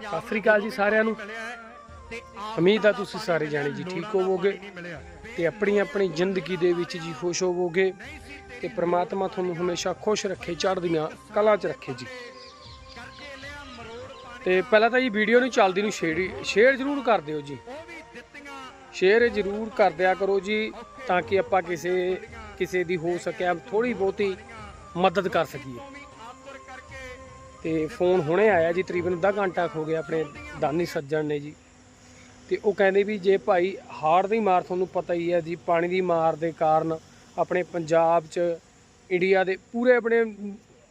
ਸਤਿ ਸ੍ਰੀ ਅਕਾਲ ਜੀ ਸਾਰਿਆਂ ਨੂੰ। ਉਮੀਦ ਆ ਤੁਸੀਂ ਸਾਰੇ ਜਾਣੇ ਜੀ ਠੀਕ ਹੋਵੋਗੇ ਤੇ ਆਪਣੀ ਆਪਣੀ ਜ਼ਿੰਦਗੀ ਦੇ ਵਿੱਚ ਜੀ ਖੁਸ਼ ਹੋਵੋਗੇ ਤੇ ਪ੍ਰਮਾਤਮਾ ਤੁਹਾਨੂੰ ਹਮੇਸ਼ਾ ਖੁਸ਼ ਰੱਖੇ, ਚੜ੍ਹਦੀਆਂ ਕਲਾ 'ਚ ਰੱਖੇ ਜੀ। ਤੇ ਪਹਿਲਾਂ ਤਾਂ ਇਹ ਵੀਡੀਓ ਨੂੰ ਚੱਲਦੀ ਨੂੰ ਸ਼ੇਅਰ ਸ਼ੇਅਰ ਜ਼ਰੂਰ ਕਰ ਦਿਓ ਜੀ। ਸ਼ੇਅਰ ਜ਼ਰੂਰ ਕਰ ਦਿਆ ਕਰੋ ਜੀ ਤਾਂ ਕਿ ਆਪਾਂ ਕਿਸੇ ਕਿਸੇ ਦੀ ਹੋ ਸਕਿਆ ਥੋੜੀ ਬਹੁਤੀ ਮਦਦ ਕਰ ਸਕੀਏ। ਤੇ ਫੋਨ ਹੁਣੇ ਆਇਆ ਜੀ, ਤਕਰੀਬਨ ਅੱਧਾ ਘੰਟਾ ਹੋ ਗਿਆ ਆਪਣੇ ਦਾਨੀ ਸੱਜਣ ਨੇ ਜੀ। ਤੇ ਉਹ ਕਹਿੰਦੇ ਵੀ ਜੇ ਭਾਈ ਹਾੜ ਦੀ ਮਾਰ ਤੁਹਾਨੂੰ ਪਤਾ ਹੀ ਹੈ ਜੀ, ਪਾਣੀ ਦੀ ਮਾਰ ਦੇ ਕਾਰਨ ਆਪਣੇ ਪੰਜਾਬ 'ਚ, ਇੰਡੀਆ ਦੇ ਪੂਰੇ ਆਪਣੇ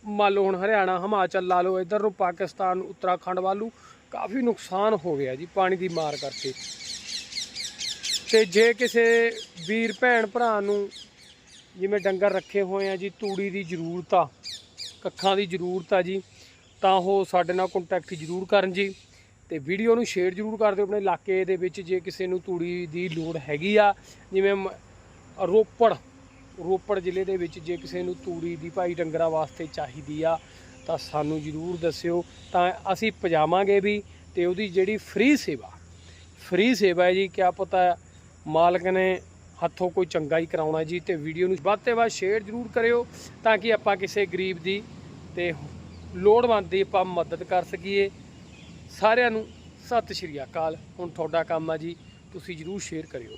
ਮੰਨ ਲਓ ਹੁਣ ਹਰਿਆਣਾ, ਹਿਮਾਚਲ ਲਾ ਲਓ, ਇਧਰ ਨੂੰ ਪਾਕਿਸਤਾਨ, ਉੱਤਰਾਖੰਡ ਵੱਲੋਂ ਕਾਫੀ ਨੁਕਸਾਨ ਹੋ ਗਿਆ ਜੀ ਪਾਣੀ ਦੀ ਮਾਰ ਕਰਕੇ। ਤੇ ਜੇ ਕਿਸੇ ਵੀਰ ਭੈਣ ਭਰਾ ਨੂੰ ਜਿਵੇਂ ਡੰਗਰ ਰੱਖੇ ਹੋਏ ਆ ਜੀ, ਤੂੜੀ ਦੀ ਜ਼ਰੂਰਤ ਆ, ਕੱਖਾਂ ਦੀ ਜ਼ਰੂਰਤ ਆ ਜੀ ਤਾਂ ਉਹ ਸਾਡੇ ਨਾਲ ਕੰਟੈਕਟ ਜ਼ਰੂਰ ਕਰਨ ਜੀ ਤੇ ਵੀਡੀਓ ਨੂੰ ਸ਼ੇਅਰ ਜ਼ਰੂਰ ਕਰ ਦਿਓ ਆਪਣੇ ਇਲਾਕੇ ਦੇ ਵਿੱਚ ਜੇ ਕਿਸੇ ਨੂੰ ਤੂੜੀ ਦੀ ਲੋੜ ਹੈਗੀ ਆ। ਜਿਵੇਂ ਮ- ਰੋਪੜ ਰੋਪੜ ਜ਼ਿਲ੍ਹੇ ਦੇ ਵਿੱਚ ਜੇ ਕਿਸੇ ਨੂੰ ਤੂੜੀ ਦੀ ਭਾਈ ਡੰਗਰਾਂ ਵਾਸਤੇ ਚਾਹੀਦੀ ਆ, ਤਾਂ ਸਾਨੂੰ ਜ਼ਰੂਰ ਦੱਸਿਓ। ਤਾਂ ਅਸੀਂ ਪਜਾਵਾਂਗੇ ਵੀ ਤੇ ਉਹਦੀ ਜਿਹੜੀ ਫ੍ਰੀ ਸੇਵਾ ਫ੍ਰੀ ਸੇਵਾ ਹੈ ਜੀ, ਕਿਆ ਪਤਾ ਮਾਲਕ ਨੇ ਹੱਥੋਂ ਕੋਈ ਚੰਗਾ ਹੀ ਕਰਾਉਣਾ ਜੀ ਤੇ ਵੀਡੀਓ ਨੂੰ ਵੱਧ ਤੋਂ ਵੱਧ ਸ਼ੇਅਰ ਜ਼ਰੂਰ ਕਰਿਓ ਤਾਂ ਕਿ ਆਪਾਂ ਕਿਸੇ ਗਰੀਬ ਦੀ ਤੇ ਲੋੜਵੰਦ ਦੀ ਆਪਾਂ ਮਦਦ ਕਰ ਸਕੀਏ। ਸਾਰਿਆਂ ਨੂੰ ਸਤਿ ਸ਼੍ਰੀ ਅਕਾਲ। ਹੁਣ ਤੁਹਾਡਾ ਕੰਮ ਆ ਜੀ, ਤੁਸੀਂ ਜ਼ਰੂਰ ਸ਼ੇਅਰ ਕਰਿਓ।